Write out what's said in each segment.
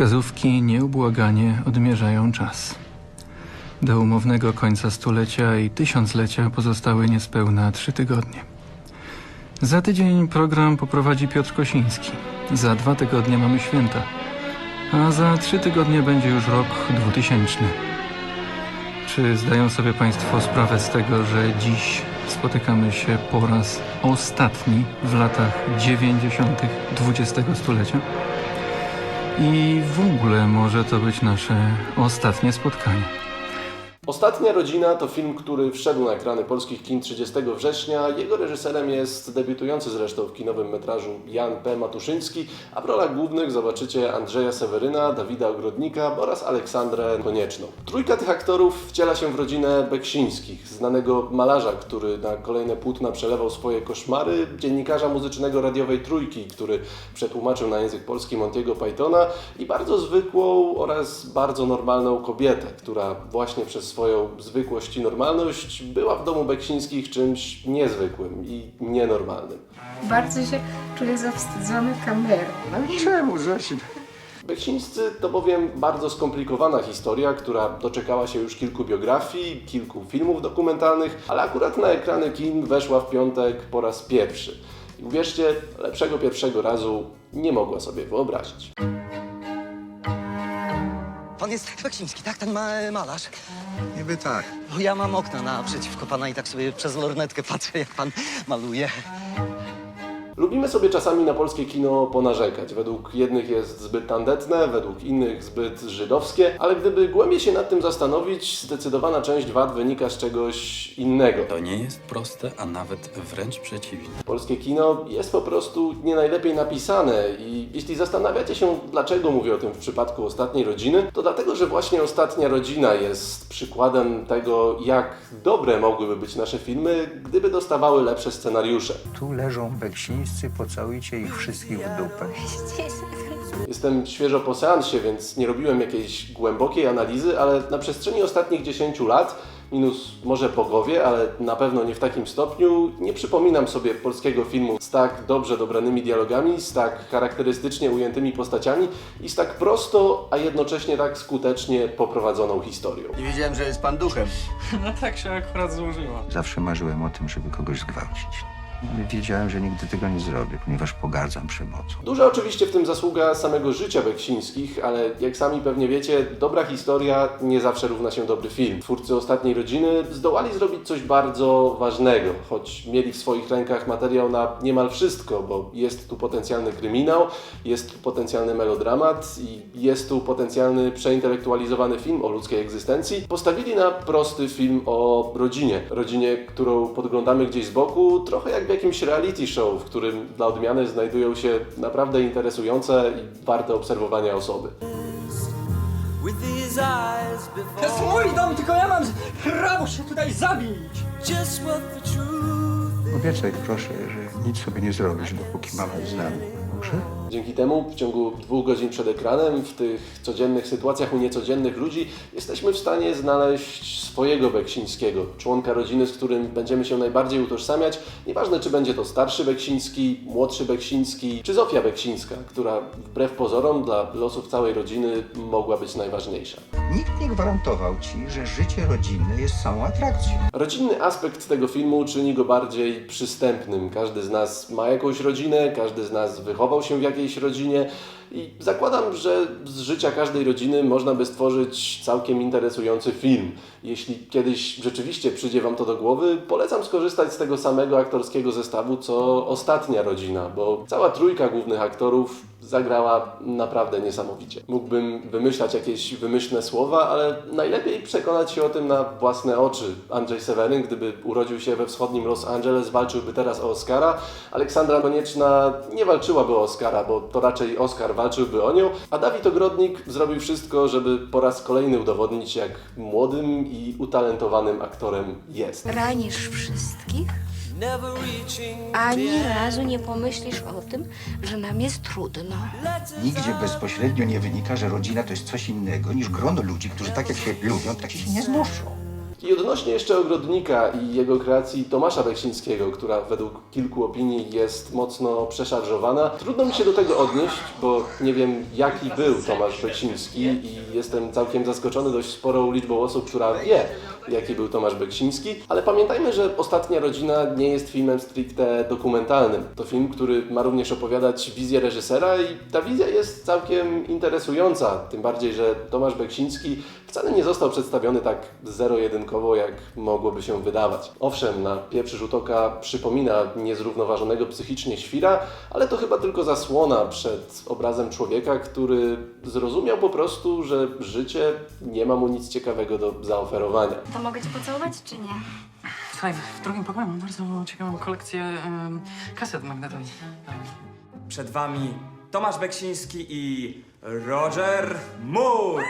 Wskazówki nieubłaganie odmierzają czas. Do umownego końca stulecia i tysiąclecia pozostały niespełna trzy tygodnie. Za tydzień program poprowadzi Piotr Kosiński. Za dwa tygodnie mamy święta. A za trzy tygodnie będzie już rok 2000. Czy zdają sobie Państwo sprawę z tego, że dziś spotykamy się po raz ostatni w latach 90. XX stulecia? I w ogóle może to być nasze ostatnie spotkanie. Ostatnia rodzina to film, który wszedł na ekrany polskich kin 30 września. Jego reżyserem jest debiutujący zresztą w kinowym metrażu Jan P. Matuszyński, a w rolach głównych zobaczycie Andrzeja Seweryna, Dawida Ogrodnika oraz Aleksandrę Konieczną. Trójka tych aktorów wciela się w rodzinę Beksińskich, znanego malarza, który na kolejne płótna przelewał swoje koszmary, dziennikarza muzycznego radiowej Trójki, który przetłumaczył na język polski Montiego Pythona i bardzo zwykłą oraz bardzo normalną kobietę, która właśnie przez swoją zwykłość i normalność była w domu Beksińskich czymś niezwykłym i nienormalnym. Bardzo się czuję zawstydzony kamerą. Czemu, Zosi? Beksińscy to bowiem bardzo skomplikowana historia, która doczekała się już kilku biografii, kilku filmów dokumentalnych, ale akurat na ekrany kin weszła w piątek po raz pierwszy. I uwierzcie, lepszego pierwszego razu nie mogła sobie wyobrazić. Pan jest Beksiński, tak? Ten ma, malarz? Niby tak. Bo ja mam okna naprzeciwko pana i tak sobie przez lornetkę patrzę, jak pan maluje. Lubimy sobie czasami na polskie kino ponarzekać. Według jednych jest zbyt tandetne, według innych zbyt żydowskie, ale gdyby głębiej się nad tym zastanowić, zdecydowana część wad wynika z czegoś innego. To nie jest proste, a nawet wręcz przeciwnie. Polskie kino jest po prostu nie najlepiej napisane i jeśli zastanawiacie się, dlaczego mówię o tym w przypadku Ostatniej Rodziny, to dlatego, że właśnie Ostatnia Rodzina jest przykładem tego, jak dobre mogłyby być nasze filmy, gdyby dostawały lepsze scenariusze. Tu leżą beksińscy, pocałujcie ich wszystkich w dupę. Jestem świeżo po seansie, więc nie robiłem jakiejś głębokiej analizy, ale na przestrzeni ostatnich 10 lat, minus może po głowie, ale na pewno nie w takim stopniu, nie przypominam sobie polskiego filmu z tak dobrze dobranymi dialogami, z tak charakterystycznie ujętymi postaciami i z tak prosto, a jednocześnie tak skutecznie poprowadzoną historią. Nie wiedziałem, że jest pan duchem. No tak się akurat złożyło. Zawsze marzyłem o tym, żeby kogoś zgwałcić. Wiedziałem, że nigdy tego nie zrobię, ponieważ pogardzam przemocą. Duża oczywiście w tym zasługa samego życia Beksińskich, ale jak sami pewnie wiecie, dobra historia nie zawsze równa się dobry film. Twórcy Ostatniej Rodziny zdołali zrobić coś bardzo ważnego, choć mieli w swoich rękach materiał na niemal wszystko, bo jest tu potencjalny kryminał, jest tu potencjalny melodramat i jest tu potencjalny przeintelektualizowany film o ludzkiej egzystencji. Postawili na prosty film o rodzinie. Rodzinie, którą podglądamy gdzieś z boku, trochę jak jakimś reality show, w którym dla odmiany znajdują się naprawdę interesujące i warte obserwowania osoby. To jest mój dom, tylko ja mam prawo się tutaj zabić. Obiecaj proszę, że nic sobie nie zrobisz, dopóki mama jest z nami. Dobrze? Dzięki temu w ciągu dwóch godzin przed ekranem, w tych codziennych sytuacjach u niecodziennych ludzi, jesteśmy w stanie znaleźć swojego Beksińskiego, członka rodziny, z którym będziemy się najbardziej utożsamiać. Nieważne, czy będzie to starszy Beksiński, młodszy Beksiński, czy Zofia Beksińska, która wbrew pozorom dla losów całej rodziny mogła być najważniejsza. Nikt nie gwarantował ci, że życie rodzinne jest samą atrakcją. Rodzinny aspekt tego filmu czyni go bardziej przystępnym. Każdy z nas ma jakąś rodzinę, każdy z nas wychował się w jakiejś rodzinie i zakładam, że z życia każdej rodziny można by stworzyć całkiem interesujący film. Jeśli kiedyś rzeczywiście przyjdzie Wam to do głowy, polecam skorzystać z tego samego aktorskiego zestawu co ostatnia rodzina, bo cała trójka głównych aktorów zagrała naprawdę niesamowicie. Mógłbym wymyślać jakieś wymyślne słowa, ale najlepiej przekonać się o tym na własne oczy. Andrzej Seweryn, gdyby urodził się we wschodnim Los Angeles, walczyłby teraz o Oscara. Aleksandra Konieczna nie walczyłaby o Oscara, bo to raczej Oscar walczyłby o nią. A Dawid Ogrodnik zrobił wszystko, żeby po raz kolejny udowodnić, jak młodym i utalentowanym aktorem jest. Ranisz wszystkich? Ani razu nie pomyślisz o tym, że nam jest trudno. Nigdzie bezpośrednio nie wynika, że rodzina to jest coś innego niż grono ludzi, którzy tak jak się lubią, tak się nie znoszą. I odnośnie jeszcze Ogrodnika i jego kreacji Tomasza Beksińskiego, która według kilku opinii jest mocno przeszarżowana, trudno mi się do tego odnieść, bo nie wiem jaki był Tomasz Beksiński i jestem całkiem zaskoczony dość sporą liczbą osób, która wie jaki był Tomasz Beksiński, ale pamiętajmy, że Ostatnia Rodzina nie jest filmem stricte dokumentalnym. To film, który ma również opowiadać wizję reżysera i ta wizja jest całkiem interesująca, tym bardziej, że Tomasz Beksiński wcale nie został przedstawiony tak zero-jedynkowo, jak mogłoby się wydawać. Owszem, na pierwszy rzut oka przypomina niezrównoważonego psychicznie świra, ale to chyba tylko zasłona przed obrazem człowieka, który zrozumiał po prostu, że życie nie ma mu nic ciekawego do zaoferowania. To mogę cię pocałować, czy nie? Słuchaj, w drugim pokoju mam bardzo ciekawą kolekcję em, kaset magnetowych. Przed wami Tomasz Beksiński i Roger Moore.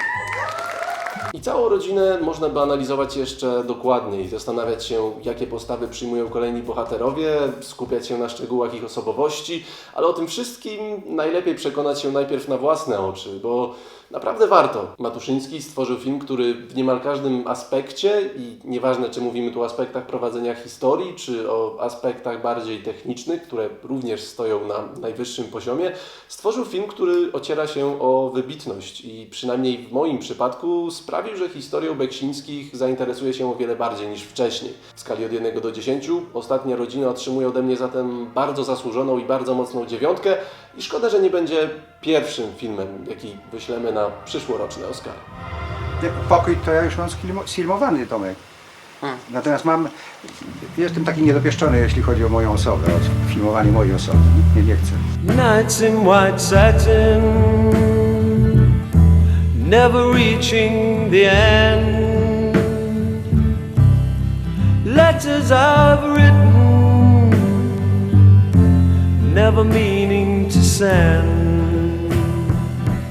I całą rodzinę można by analizować jeszcze dokładniej, zastanawiać się, jakie postawy przyjmują kolejni bohaterowie, skupiać się na szczegółach ich osobowości, ale o tym wszystkim najlepiej przekonać się najpierw na własne oczy, bo naprawdę warto. Matuszyński stworzył film, który w niemal każdym aspekcie, i nieważne czy mówimy tu o aspektach prowadzenia historii, czy o aspektach bardziej technicznych, które również stoją na najwyższym poziomie, stworzył film, który ociera się o wybitność i przynajmniej w moim przypadku sprawił, że historią Beksińskich zainteresuje się o wiele bardziej niż wcześniej. W skali od 1 do 10 ostatnia rodzina otrzymuje ode mnie zatem bardzo zasłużoną i bardzo mocną dziewiątkę i szkoda, że nie będzie pierwszym filmem, jaki wyślemy na przyszłoroczne Oscary. Nie, Pokój to ja już mam sfilmo- sfilmowany, Tomek. Natomiast mam, jestem taki niedopieszczony, jeśli chodzi o moją osobę, o filmowanie mojej osoby. Nie, nie chcę. Nights in white satin, never reaching the end. Letters I've written, never meaning to send.